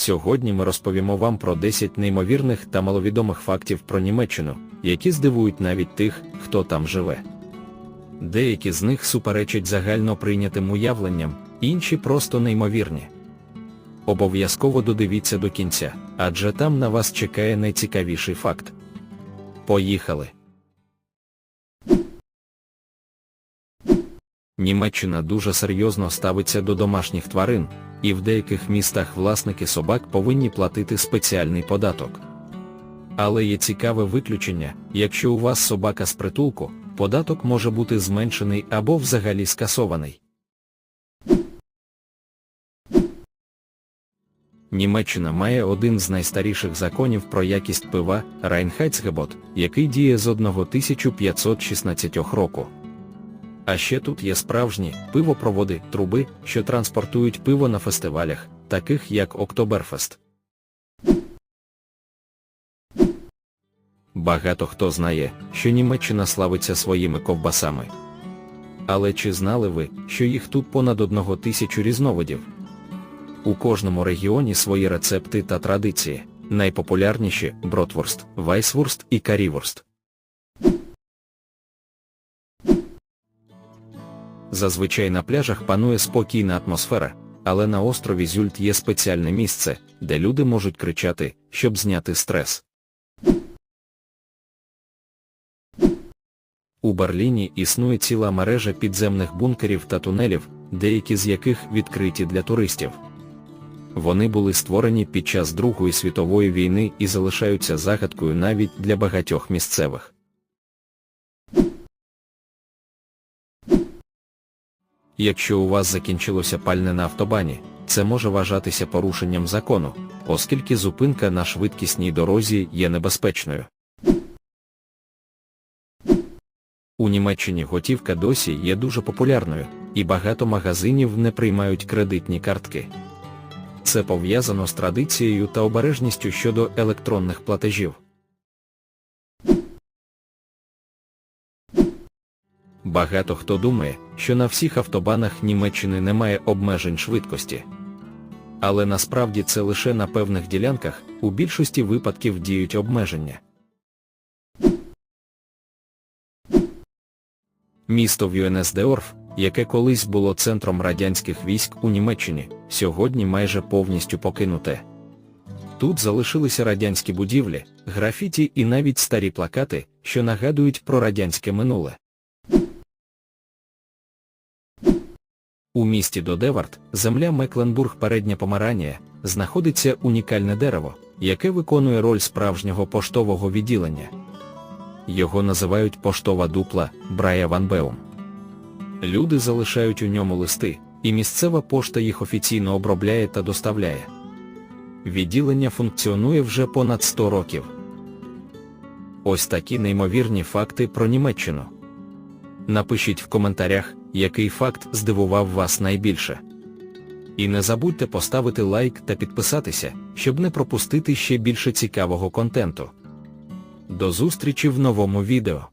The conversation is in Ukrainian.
Сьогодні ми розповімо вам про 10 неймовірних та маловідомих фактів про Німеччину, які здивують навіть тих, хто там живе. Деякі з них суперечать загально прийнятим уявленням, інші просто неймовірні. Обов'язково додивіться до кінця, адже там на вас чекає найцікавіший факт. Поїхали! Німеччина дуже серйозно ставиться до домашніх тварин, і в деяких містах власники собак повинні платити спеціальний податок. Але є цікаве виключення, якщо у вас собака з притулку, податок може бути зменшений або взагалі скасований. Німеччина має один з найстаріших законів про якість пива Райнхайцгебот, який діє з 1516 року. А ще тут є справжні пивопроводи, труби, що транспортують пиво на фестивалях, таких як Октоберфест. Багато хто знає, що Німеччина славиться своїми ковбасами. Але чи знали ви, що їх тут понад одного тисячу різновидів? У кожному регіоні свої рецепти та традиції. Найпопулярніші бротворст, вайсвурст і каріворст. Зазвичай на пляжах панує спокійна атмосфера, але на острові Зюльт є спеціальне місце, де люди можуть кричати, щоб зняти стрес. У Берліні існує ціла мережа підземних бункерів та тунелів, деякі з яких відкриті для туристів. Вони були створені під час Другої світової війни і залишаються загадкою навіть для багатьох місцевих. Якщо у вас закінчилося пальне на автобані, це може вважатися порушенням закону, оскільки зупинка на швидкісній дорозі є небезпечною. У Німеччині готівка досі є дуже популярною, і багато магазинів не приймають кредитні картки. Це пов'язано з традицією та обережністю щодо електронних платежів. Багато хто думає, що на всіх автобанах Німеччини немає обмежень швидкості. Але насправді це лише на певних ділянках, у більшості випадків діють обмеження. Місто Вюенесдеорф, яке колись було центром радянських військ у Німеччині, сьогодні майже повністю покинуте. Тут залишилися радянські будівлі, графіті і навіть старі плакати, що нагадують про радянське минуле. У місті Додевард, земля Мекленбург передня Помаранія, знаходиться унікальне дерево, яке виконує роль справжнього поштового відділення. Його називають поштова дупла Брая Ван Беум. Люди залишають у ньому листи, і місцева пошта їх офіційно обробляє та доставляє. Відділення функціонує вже понад 100 років. Ось такі неймовірні факти про Німеччину. Напишіть в коментарях, який факт здивував вас найбільше. І не забудьте поставити лайк та підписатися, щоб не пропустити ще більше цікавого контенту. До зустрічі в новому відео.